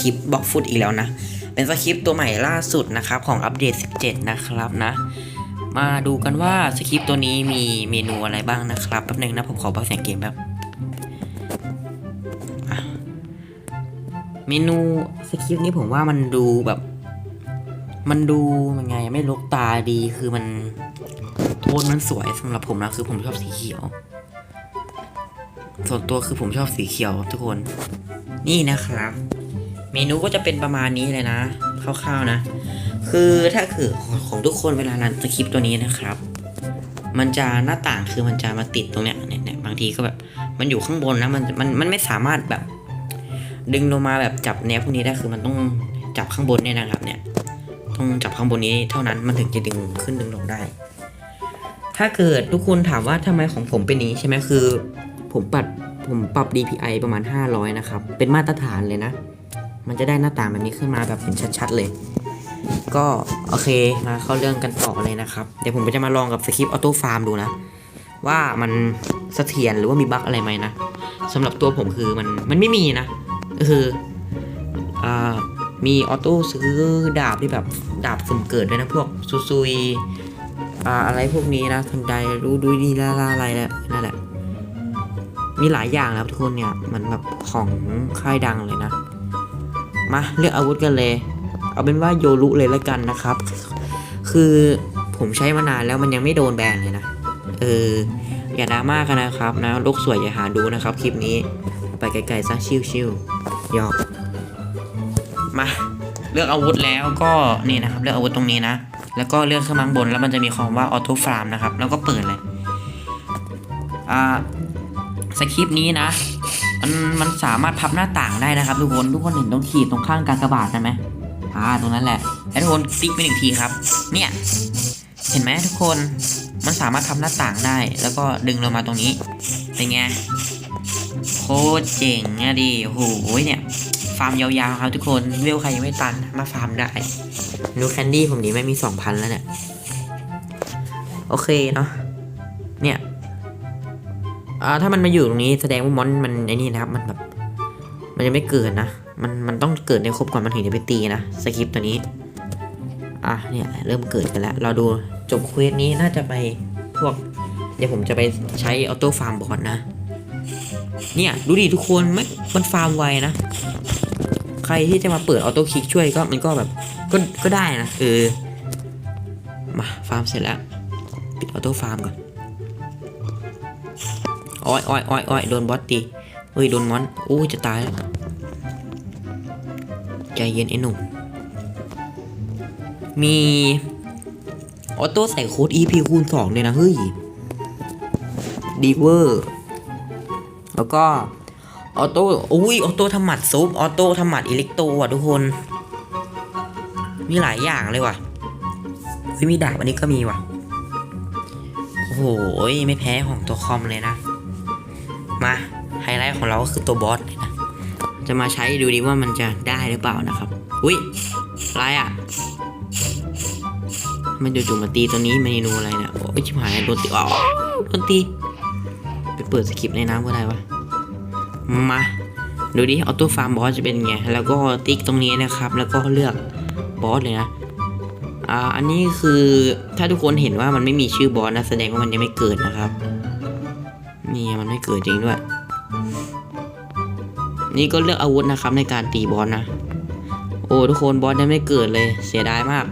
คริปต์บล็อกฟุตอีกแล้วนะ เป็นสคริปต์ตัวใหม่ล่าสุดนะครับ ของอัปเดต 17 นะครับนะ มาดูกันว่าสคริปต์ตัวนี้มีเมนูอะไรบ้างนะครับแป๊บนึงนะผมขอเบาเสียงเกมแบบเมนูสคริปต์นี้ผมว่ามันดูแบบ มันดูมันไงไม่ลกตาดีคือมันโทนมันสวยสำหรับผมนะคือผมชอบสีเขียวส่วนตัวคือผมชอบสีเขียวทุกคน นี่นะครับ เมนูก็จะเป็นประมาณนี้เลยนะคร่าวๆนะ คือถ้าคือของทุกคนเวลารันสคริปต์ตัวนี้นะครับ มันจะหน้าต่างคือมันจะมาติดตรงเนี้ยเนี่ยบางทีก็แบบมันอยู่ข้างบนนะมันมันมันไม่สามารถแบบ ดึงลงมาแบบจับแนวพวกนี้ได้คือมันต้องจับข้างบนเนี่ยนะครับ เนี่ยต้องจับข้างบนนี้เท่านั้นมันถึงจะดึงขึ้นดึงลงได้ ถ้าเกิดทุกคนถามว่าทำไมของผมเป็นนี้ใช่ไหมคือ ผมปรับผมปรับ DPI ประมาณ 500 นะครับ เป็นมาตรฐานเลยนะ มันจะได้หน้าต่างแบบนี้ขึ้นมาแบบเห็นชัดๆเลย ก็โอเคมาเข้าเรื่องกันต่อเลยนะครับ เดี๋ยวผมจะมาลองกับสคริปต์ออโต้ฟาร์มดูนะ ว่ามันเสถียรหรือว่ามีบั๊กอะไรไหมนะสำหรับตัวผมคือมันมันไม่มีนะก็คืออ่ามีออโต้ซื้อดาบที่แบบดาบสุ่มเกิดด้วยนะพวกซูซุยอ่าอะไรพวกนี้นะทันใดรู้ดูดีละละอะไรแหละนั่นแหละ มีหลายอย่างนะครับทุกคนเนี่ย มันแบบของค่ายดังเลยนะ มาเลือกอาวุธกันเลย เอาเป็นว่าโยรุเลยล้วกันนะครับ คือผมใช้มานานแล้วมันยังไม่โดนแบนเลยนะ เออ อย่าดราม่ากันนะครับนะโลกสวยอย่าหาดูนะครับ คลิปนี้ ไปไกลๆซะชิวๆหยอกมาเลือกอาวุธแล้วก็นี่นะครับเลือกอาวุธตรงนี้นะ แล้วก็เลือกข้างล่างบนแล้วมันจะมีคำว่าออโต้ฟาร์มนะครับ แล้วก็เปิดเลย อ่าสคริปต์นี้นะ มันมันสามารถพับหน้าต่างได้นะครับ ทุกคนทุกคนเห็นตรงขีดตรงข้างกากบาทนะไหมอ่าตรงนั้นแหละแล้วทุกคนติ๊กไปหนึ่งทีครับ เนี่ยเห็นไหมทุกคนมันสามารถพับหน้าต่างได้ แล้วก็ดึงลงมาตรงนี้เป็นไงโคตรเจ๋งอะดิโอ้โหเนี่ยฟาร์มยาวๆครับทุกคนเวลใครยังไม่ตันมาฟาร์มได้นูแคนดี้ผมนี้ไม่มีสองพันแล้วเนี่ยโอเคเนาะเนี่ย อ่าถ้ามันมาอยู่ตรงนี้แสดงว่ามอนมันไอ้นี่นะครับ มันแบบ มันยังไม่เกิดนะ มันมันต้องเกิดในครบก่อนมันถึงจะไปตีนะสคริปต์ตัวนี้ อะเนี่ยเริ่มเกิดกันแล้ว เราดูจบเควสนี้น่าจะไปพวก เดี๋ยวผมจะไปใช้ออโต้ฟาร์มบอทนะ เนี่ยดูดิทุกคนไม่มันฟาร์มไวนะ ใครที่จะมาเปิดออโต้คลิกช่วยก็มันก็แบบก็ก็ได้นะเออมาฟาร์มเสร็จแล้ว ปิดออโต้ฟาร์มก่อน อ้อยอ้อยอ้อยอ้อยโดนบอสตีเฮ้ยโดนมอนโอ้ยจะตายแล้วใจเย็นไอ้หนุ่มมีออโต้ใส่โค้ด EP คูณ2เลยนะ เฮ้ยดีเวอร์แล้วก็ออโต้อุ้ยออโต้ทำหมัดซุปออโต้ทำหมัดอิเล็กโตอะทุกคน มีหลายอย่างเลยว่ะเฮ้ยมีดาบอันนี้ก็มีว่ะ โอ้โห ไม่แพ้ของตัวคอมเลยนะ มาไฮไลท์ของเราก็คือตัวบอสเลยนะจะมาใช้ดูดีว่ามันจะได้หรือเปล่านะครับ อุ้ยอะไรอะ มันจู่ๆมาตีตัวนี้เมนูอะไรเนี่ย โอ้ยชิบหายโดนตีอ๋อโดนตี ไปเปิดสคริปต์ในน้ำก็ได้วะ มา ดูดิออโต้ฟาร์มบอสจะเป็นไง แล้วก็ติ๊กตรงนี้นะครับ แล้วก็เลือกบอสเลยนะอ่าอันนี้คือถ้าทุกคนเห็นว่ามันไม่มีชื่อบอสนะแสดงว่ามันยังไม่เกิดนะครับ นี่มันไม่เกิดจริงด้วย นี่ก็เลือกอาวุธนะครับในการตีบอสนะ โอ้ทุกคนบอสยังไม่เกิดเลย เสียดายมาก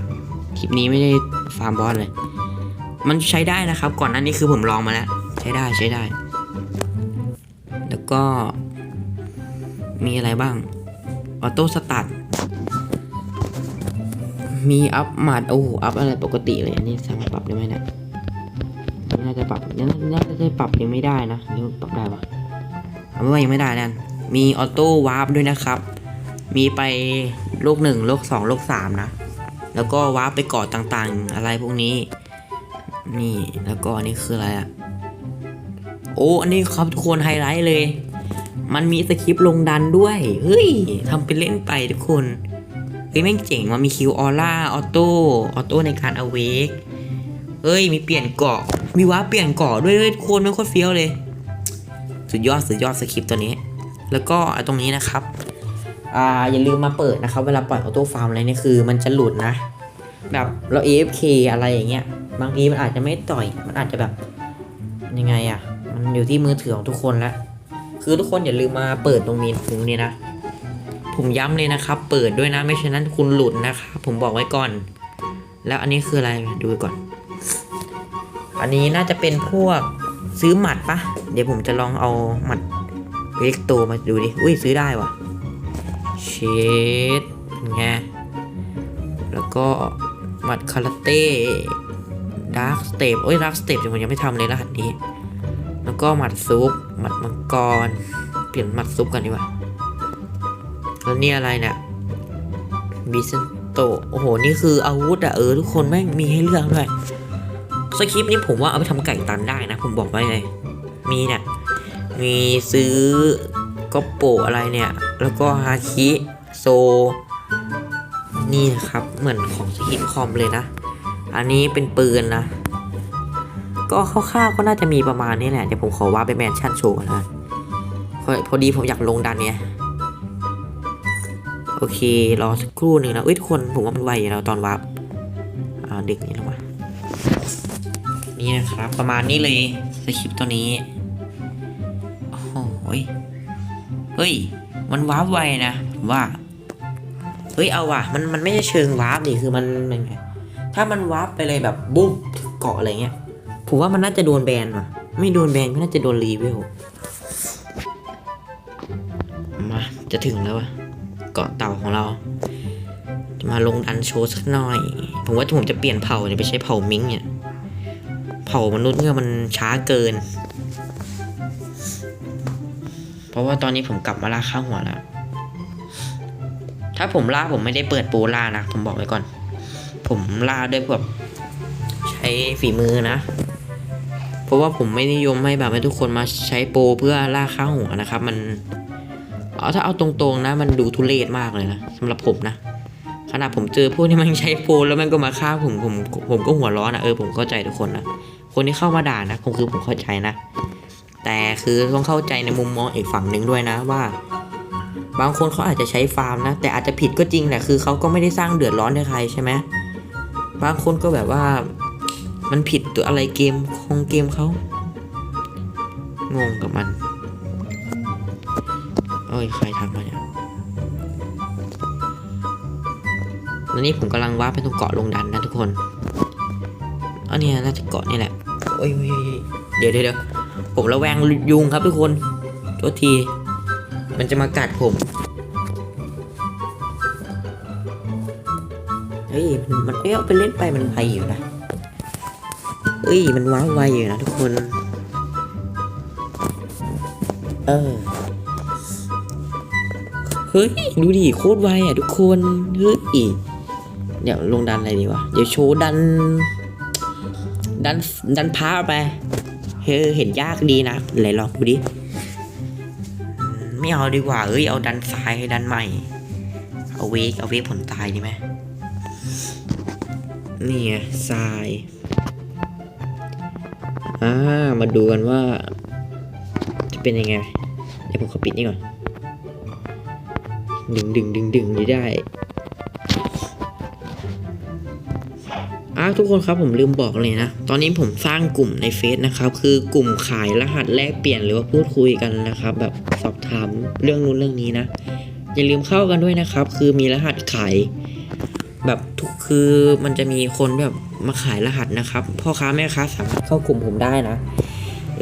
คลิปนี้ไม่ได้ฟาร์มบอสเลย มันใช้ได้นะครับ ก่อนหน้านี้คือผมลองมาแล้ว ใช้ได้ใช้ได้ แล้วก็ มีอะไรบ้าง ออโต้สตาร์ทมีอัพหมาดโอ้โหอัพอะไรปกติเลยอันนี้สามารถปรับได้ไหมเนี่ย จะปรับน่าน่าจะปรับยังไม่ได้นะหรือปรับได้ปะเอาเป็นว่ายังไม่ได้นั่นมีออโต้วาร์ปด้วยนะครับ มีไปโลกหนึ่งโลกสองโลกสามนะ แล้วก็วาร์ปไปเกาะต่างๆ อะไรพวกนี้ นี่แล้วก็อันนี้คืออะไรอะโอ้อันนี้ครับทุกคนไฮไลท์เลย มันมีสคริปต์ลงดันด้วยเฮ้ยทำเป็นเล่นไปทุกคนเฮ้ยแม่งเจ๋งว่ามีคิวออร่าออโต้ออโต้ในการอเวก เอ้ยมีเปลี่ยนเกาะมีว้าเปลี่ยนเกาะด้วยด้วยโคนไม่โคตรเฟี้ยวเลย สุดยอดสุดยอดสคริปต์ตัวนี้ แล้วก็ตรงนี้นะครับอ่าอย่าลืมมาเปิดนะครับ เวลาปล่อยออโต้ฟาร์มอะไรเนี่ยคือ มันจะหลุดนะ แบบเรา AFK อะไรอย่างเงี้ยบางทีมันอาจจะไม่ต่อย มันอาจจะแบบยังไงอะ่ะ มันอยู่ที่มือถือของทุกคนแล้วคือทุกคนอย่าลืมมาเปิดตรงนี้ตรงนี้นะผมย้ำเลยนะครับ เปิดด้วยนะไม่ฉะนั้นคุณหลุดนะครับผมบอกไว้ก่อน แล้วอันนี้คืออะไรดูก่อน อันนี้น่าจะเป็นพวกซื้อหมัดปะเดี๋ยวผมจะลองเอาหมัดเล็กโตมาดูดิ อุ้ยซื้อได้วะเชดไงแล้วก็หมัดคาราเต้ดาร์คสเตปโอ้ยดาร์คสเตปผมยังไม่ทำเลยรหัสนี้ แล้วก็หมัดซุปหมัดมังกร เปลี่ยนหมัดซุปกันดีกว่าแล้วนี่อะไรเนี่ยบิสโตโอ้โห นี่คืออาวุธอะเออ ทุกคนแม่งมีให้เลือกด้วย สคริปต์นี้ผมว่าเอาไปทำไก่ตันได้นะ ผมบอกไว้เลย มีเนี่ย มีซื้อก็โปะอะไรเนี่ย แล้วก็ฮาคิโซ นี่นะครับ เหมือนของสคริปต์คอมเลยนะ อันนี้เป็นปืนนะ ก็คร่าวๆก็น่าจะมีประมาณนี้แหละ เดี๋ยวผมขอว่าไปแมนชั่นโชว์ก่อนะพอพอดีผมอยากลงดันเนี่ยโอเค รอสักครู่หนึ่งนะเอ้ยทุกคน ผมว่ามันไวอยู่แล้วตอนวาร์ปอ่าเด็กนี่ลงมา นี่นะครับ ประมาณนี้เลยสคริปต์ตัวนี้โอ้โหยเฮ้ย มันวาร์ปไวนะผมว่า เฮ้ยเอาว่ะ มันมันไม่ใช่เชิงวาร์ปนี่คือมันมันไงถ้ามันวาร์ปไปเลยแบบบุ๊บเกาะอะไรเงี้ยผมว่ามันน่าจะโดนแบนว่ะ ไม่โดนแบนก็น่าจะโดนรีวิวมาจะถึงแล้วอะเกาะเต่าของเรา จะมาลงดันโชว์สักหน่อย ผมว่าผมจะเปลี่ยนเผ่าจะไปใช้เผ่ามิงเนี่ย เผ่ามนุษย์เนี่ยมันช้าเกิน เพราะว่าตอนนี้ผมกลับมาล่าข้าวหัวแล้ว ถ้าผมล่าผมไม่ได้เปิดโปรล่านะ ผมบอกไว้ก่อน ผมล่าด้วยแบบใช้ฝีมือนะ เพราะว่าผมไม่นิยมให้แบบให้ทุกคนมาใช้โปเพื่อล่าข้าวหัวนะครับ มันเอาถ้าเอาตรงๆนะ มันดูทุเรศมากเลยนะสำหรับผมนะขนาดผมเจอพวกที่มันใช้โปรแล้วมันก็มาฆ่าผมผมผมก็หัวร้อนนะเออผมเข้าใจทุกคนนะ คนที่เข้ามาด่านะผมคือผมเข้าใจนะ แต่คือต้องเข้าใจในมุมมองอีกฝั่งหนึ่งด้วยนะว่า บางคนเขาอาจจะใช้ฟาร์มนะ แต่อาจจะผิดก็จริงแหละคือเขาก็ไม่ได้สร้างเดือดร้อนให้ใครใช่ไหมบางคนก็แบบว่ามันผิดตัวอะไรเกมของเกมเขางงกับมันเอ้ยใครทำมาเนี่ยแล้วนี่ผมกำลังว่าไปตรงเกาะลงดันนะทุกคนอันนี้น่าจะเกาะนี่แหละ โอ้ยเดี๋ยวเดี๋ยวผมระแวงยุงครับทุกคนโทษที มันจะมากัดผมเฮ้ยมันเอ้ยไปเล่นไปมันไวอยู่นะเฮ้ยมันว้าวไวอยู่นะทุกคน เออเฮ้ยดูดิโคตรไวอะทุกคนเฮ้ยเดี๋ยวลงดันอะไรดีวะเดี๋ยวโชว์ดัน ดันดันพาไป เฮ้ยเห็นยากดีนะไหนลองดูดิ ไม่เอาดีกว่าเอ้ยเอาดันซ้ายให้ดันใหม่ เอาเวกเอาเวกผลตายดีไหมนี่ไงทรายอ่ามาดูกันว่า จะเป็นยังไง เดี๋ยวผมขอปิดนี่ก่อน ดึงดึงดึงดึงนี่ได้ ทุกคนครับผมลืมบอกเลยนะ ตอนนี้ผมสร้างกลุ่มในเฟซนะครับ คือกลุ่มขายรหัสแลกเปลี่ยนหรือว่าพูดคุยกันนะครับ แบบสอบถามเรื่องนู้นเรื่องนี้นะ อย่าลืมเข้ากันด้วยนะครับ คือมีรหัสขายแบบทุกคือมันจะมีคนแบบมาขายรหัสนะครับ พ่อค้าแม่ค้าสามารถเข้ากลุ่มผมได้นะ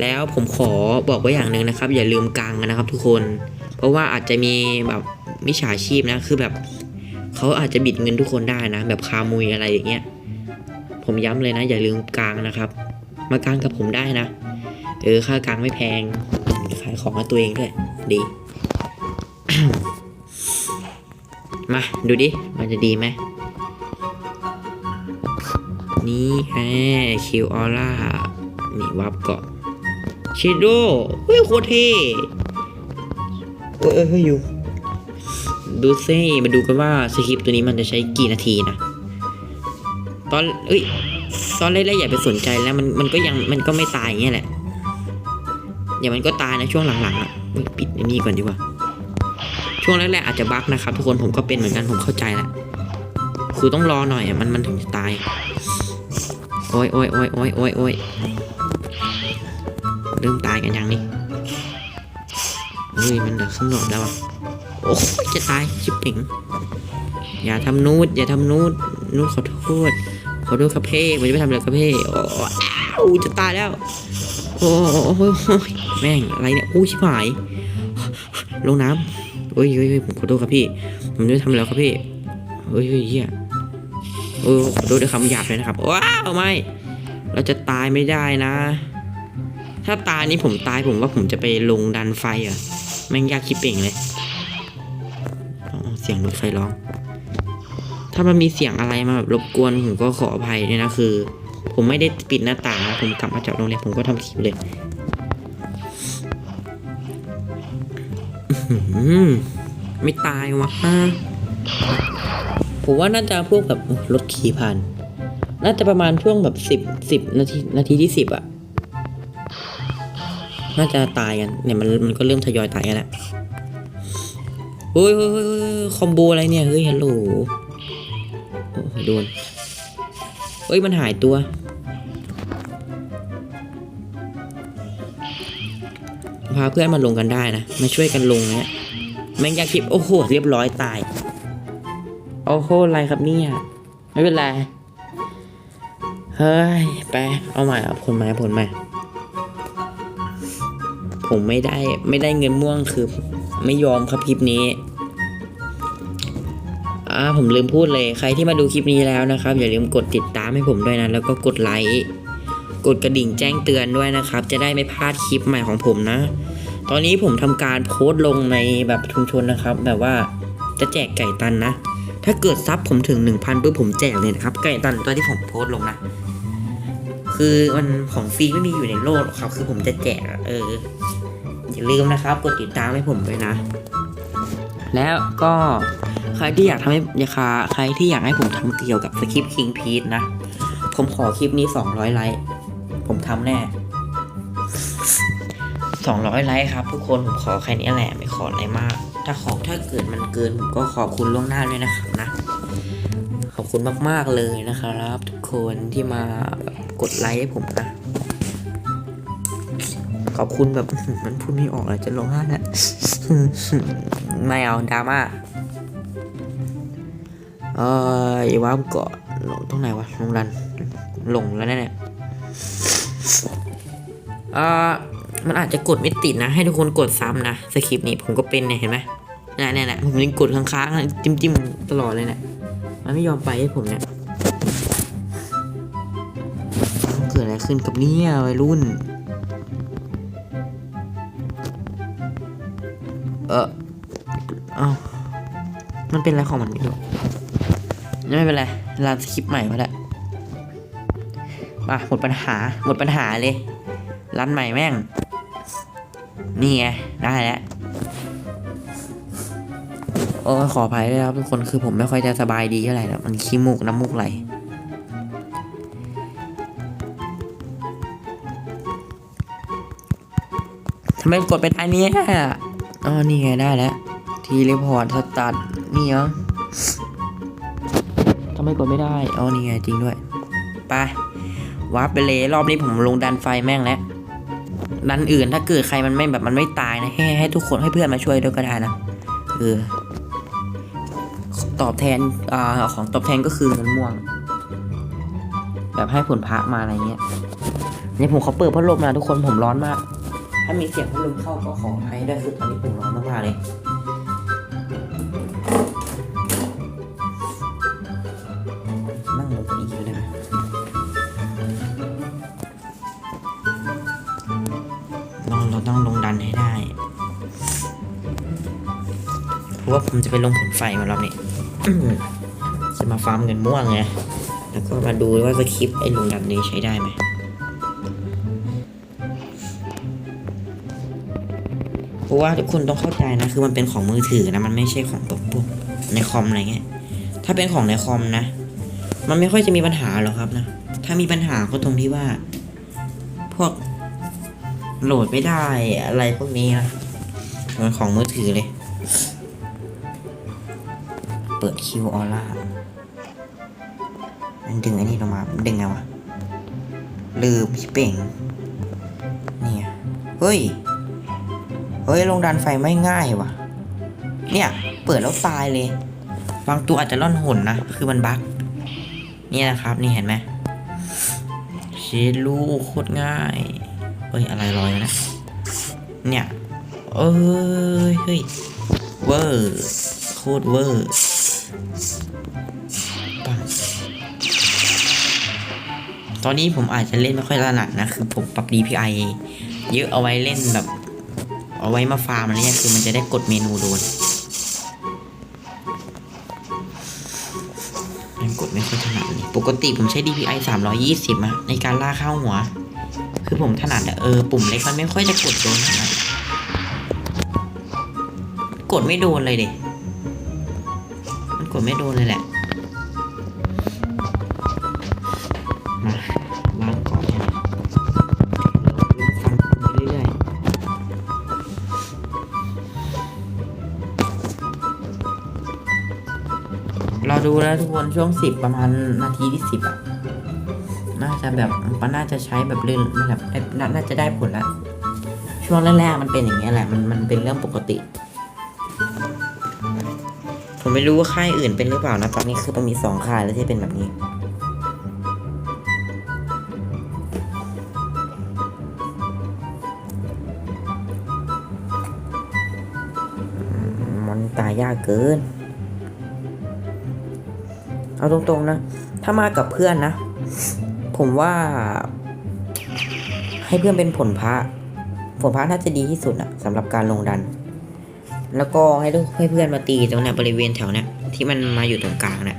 แล้วผมขอบอกไว้อย่างหนึ่งนะครับ อย่าลืมกังนะครับ ทุกคน เพราะว่าอาจจะมีแบบมิจฉาชีพนะ คือแบบเขาอาจจะบิดเงินทุกคนได้นะ แบบคามุยอะไรอย่างเงี้ย ผมย้ำเลยนะ อย่าลืมกลางนะครับ มากลางกับผมได้นะ เออค่ากลางไม่แพง ขายของให้ตัวเองด้วย ดี มาดูดิ มันจะดีไหมนี่แฮคิวออร่า นี่วับเกาะชิโดเฮ้ยโคตรเท่เอ้ยเอ้ยเฮ้ยอยู่ ดูซิมาดูกันว่าสคริปต์ตัวนี้มันจะใช้กี่นาทีนะ ตอนเอ้ยตอนแรกๆอย่าไปสนใจแล้วมันมันก็ยังมันก็ไม่ตายอย่างเงี้ยแหละอย่ามันก็ตายนะช่วงหลังๆอะปิดนนี้ก่อนดีกว่า ช่วงแรกๆอาจจะบั๊กนะครับ ทุกคนผมก็เป็นเหมือนกันผมเข้าใจแหละคือต้องรอหน่อยอะมันมันถึงจะตาย โอ้ยโอ้ยโอ้ยโอ้ยโอ้ยโอ้ยเริ่มตายกันยังนี่เฮ้ยมันเดือดข้างนอกแล้วอะโอ้ยจะตายชิบเป่งอย่าทำนูดอย่าทำนูดนูดขอโทษ ขอโทษครับเพ่ผมจะไม่ทำอะไรครับเพ่โอ้าวจะตายแล้ว โอ้โหแม่งอะไรเนี่ยโอ้ชิบหาย ลงน้ำโอ้ยเฮ้ยเฮ้ยผมขอโทษครับพี่ ผมจะไม่ทำแล้วครับพี่เฮ้ยเฮ้ยเฮียโอ้ขอโทษด้วยคำหยาบเลยนะครับว้าวไม่ เราจะตายไม่ได้นะ ถ้าตายนี่ผมตายผมว่าผมจะไปลงดันไฟอะแม่งยากคิดเป่งเลยเสียงรถไฟร้อง ถ้ามันมีเสียงอะไรมาแบบรบกวนผมก็ขออภัยด้วยนะคือ ผมไม่ได้ปิดหน้าต่างนะผมกลับมาจากโรงเรียนผมก็ทำคลิปเลยไม่ตายวะผมว่าน่าจะพวกแบบรถขี่ผ่าน น่าจะประมาณช่วงแบบสิบสิบนาทีนาทีที่สิบอะน่าจะตายกันเนี่ยมันมันก็เริ่มทยอยตายกันแล้วเฮ้ยเฮ้ยเฮ้ยเฮ้ยคอมโบอะไรเนี่ย เฮ้ยฮัลโหล โดน เฮ้ย มันหายตัว พาเพื่อนมาลงกันได้นะ มาช่วยกันลงเนี่ยแมงยาคิดโอ้โห เรียบร้อยตาย โอ้โห อะไรครับเนี่ย ไม่เป็นไร เฮ้ย ไป เอาใหม่เอาผลใหม่ผลใหม่ ผมไม่ได้ ไม่ได้เงินม่วงคือ ไม่ยอมครับคลิปนี้ อ่าผมลืมพูดเลยใครที่มาดูคลิปนี้แล้วนะครับ อย่าลืมกดติดตามให้ผมด้วยนะ แล้วก็กดไลค์กดกระดิ่งแจ้งเตือนด้วยนะครับ จะได้ไม่พลาดคลิปใหม่ของผมนะ ตอนนี้ผมทำการโพสต์ลงในแบบชุมชนนะครับ แบบว่าจะแจกไก่ตันนะ ถ้าเกิดซับผมถึง 1,000ปุ๊บผมแจกเลยนะครับ ไก่ตันตัวที่ผมโพสต์ลงนะ คือมันของฟรีไม่มีอยู่ในโลกหรอกครับ คือผมจะแจกเออ อย่าลืมนะครับ กดติดตามให้ผมด้วยนะ แล้วก็ ใครที่อยากทำให้ยาคาใครที่อยากให้ผมทำเกี่ยวกับสคริปต์คิงพีทนะ ผมขอคลิปนี้ 200 ไลค์ ผมทำแน่ 200 ไลค์ครับ ทุกคนผมขอแค่นี้แหละไม่ขออะไรมาก ถ้าขอถ้าเกิดมันเกินผมก็ขอบคุณล่วงหน้าด้วยนะครับนะ ขอบคุณมาก ๆ เลยนะครับ ทุกคนที่มากดไลค์ให้ผมนะ ขอบคุณแบบมันพูดไม่ออกเลยจะร้องไห้แล้วไม่เอาดราม่า เออไอ้ว้ามเกาะตรงไหนวะลงดันหลงแล้วเนี่ยเออมันอาจจะกดไม่ติดนะ ให้ทุกคนกดซ้ำนะสคริปต์นี้ผมก็เป็นเนี่ยเห็นไหมเนี่ยเนี่ยเนี่ยผมยังกดค้างๆจิ้มจิ้มๆตลอดเลยเนี่ยมันไม่ยอมไปให้ผมเนี่ยเกิดอะไรขึ้นกับเนี่ยวัยรุ่น เออเอ้ามันเป็นอะไรของมันไม่รู้ ไม่เป็นไรลานสคริปต์ใหม่มาล้วมาหมดปัญหาหมดปัญหาเลยรันใหม่แม่ง นี่ไงได้แล้วโอ้ขออภัยด้วยครับทุกคนคือผมไม่ค่อยจะสบายดีเท่าไหร่แล้วมันขี้มูกน้ำมูกไหลทำไมกดไปทางนี้อะอ๋อนี่ไงได้แล้วทีรีพอร์ตสตาร์ทนี่เหรอ ไม่กดไม่ได้อ๋อนี่ไงจริงด้วยไปวาร์ปไปเลยรอบนี้ผมลงดันไฟแม่งแล้วดันอื่นถ้าเกิดใครมันไม่แบบมันไม่ตายนะให้ให้ทุกคนให้เพื่อนมาช่วยด้วยก็ได้นะเออตอบแทนอ่าของตอบแทนก็คือเงินม่วง แบบให้ผลพระมาอะไรเงี้ยนี่ผมเขาเปิดพัดลมนะทุกคนผมร้อนมาก ถ้ามีเสียงพัดลมเข้าก็ขออภัยด้คือตอนนี้ผมร้อนมากๆเลย ราะว่าผมจะไปลงผลไฟมารอบนี้จะมาฟาร์มเงินม่วงไง แล้วก็มาดูว่าสคริปต์ไอ้ลงดันนี้ใช้ได้ไหมเพราะว่าทุกคนต้องเข้าใจนะ คือมันเป็นของมือถือนะ มันไม่ใช่ของแบบพวกในคอมอะไรเงี้ย ถ้าเป็นของในคอมนะ มันไม่ค่อยจะมีปัญหาหรอกครับนะ ถ้ามีปัญหาก็ตรงที่ว่า พวกโหลดไม่ได้อะไรพวกนี้นะเหมันของมือถือเลยเปิดคิวออร่ามันดึงอ้นี่ลงมามันดึงไงวะ ลืมพี่เป่ง เนี่ย เฮ้ย เฮ้ย ลงดันไฟไม่ง่ายวะเนี่ย เปิดแล้วตายเลย บางตัวอาจจะล่อนหนนะ คือมันบั๊กเนี่ยนะครับ นี่เห็นไหมเชดลูโคตรง่ายเฮ้ย อะไรลอยนะ เนี่ย เอ้ย เฮ้ย เวอร์ โคตรเวอร์ ตอนนี้ผมอาจจะเล่นไม่ค่อยถนัดนะ คือผมปรับ DPI เยอะเอาไว้เล่นแบบ เอาไว้มาฟาร์มอะไรเงี้ยคือมันจะได้กดเมนูโดนยังกดไม่ค่อยถนัดเลยปกติผมใช้ DPI 320อะในการล่าเข้าหัว คือผมถนัดอะเออปุ่มเล็กมันไม่ค่อยจะกดโดนนัดกดไม่โดนเลยเด็มันกดไม่โดนเลยแหละ เราดูแล้วทุกคนช่วงสิบประมาณนาทีที่สิบอะน่าจะแบบมันน่าจะใช้แบบเรื่อยแบบน่าจะได้ผลแล้วช่วงแรกๆมันเป็นอย่างเงี้ยแหละมันมันเป็นเรื่องปกติ ผมไม่รู้ว่าค่ายอื่นเป็นหรือเปล่านะตอนนี้คือมันมีสองค่ายแล้วที่เป็นแบบนี้ เอาตรงๆนะ ถ้ามากับเพื่อนนะ ผมว่า ให้เพื่อนเป็นผลพระผลพระน่าจะดีที่สุดอะสำหรับการลงดัน แล้วก็ให้ลูกให้เพื่อนมาตีตรงเนี้ยบริเวณแถวเนี้ยที่มันมาอยู่ตรงกลางเนะี่ย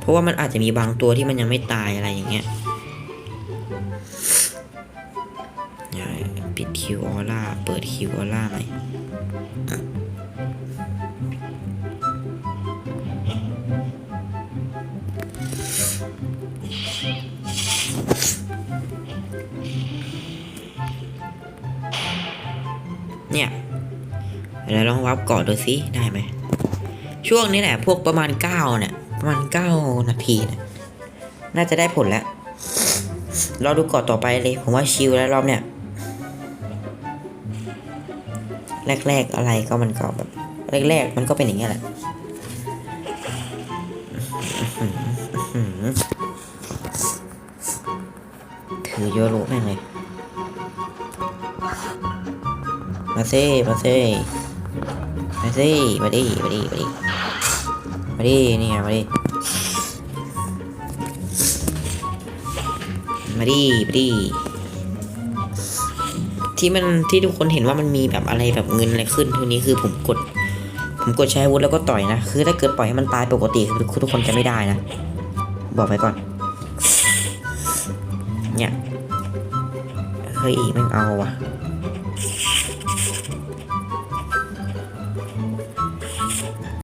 เพราะว่ามันอาจจะมีบางตัวที่มันยังไม่ตายอะไรอย่างเงี้ยปิดคิวออร่าเปิดคิวออร่าไหม เนี่ยเดี๋ยวลองวับก่อนดูสิได้ไหมช่วงนี้แหละ พวกประมาณเก้าเนี่ยประมาณเก้านาทีเนี่ยน่าจะได้ผลแล้วเราดูก่อนต่อไปเลย ผมว่าชิลแล้วรอบเนี่ยแรก ๆ อะไรก็มันก็แบบแรก ๆ มันก็เป็นอย่างเงี้ยแหละอื้อหือถือโยโรแม่งเลย มาเซ่มาเซ่มาเซ่มาดิมาดิมาดิมาดินี่ไงมาดิมาดิมาดิที่มันที่ทุกคนเห็นว่ามันมีแบบอะไรแบบเงินอะไรขึ้นทุนี้คือผมกด ผมกดใช้อาวุธแล้วก็ต่อยนะคือถ้าเกิดปล่อยให้มันตายปกติคือทุกคนจะไม่ได้นะ บอกไว้ก่อน เนี่ยเฮ้ยแม่เอาว่ะ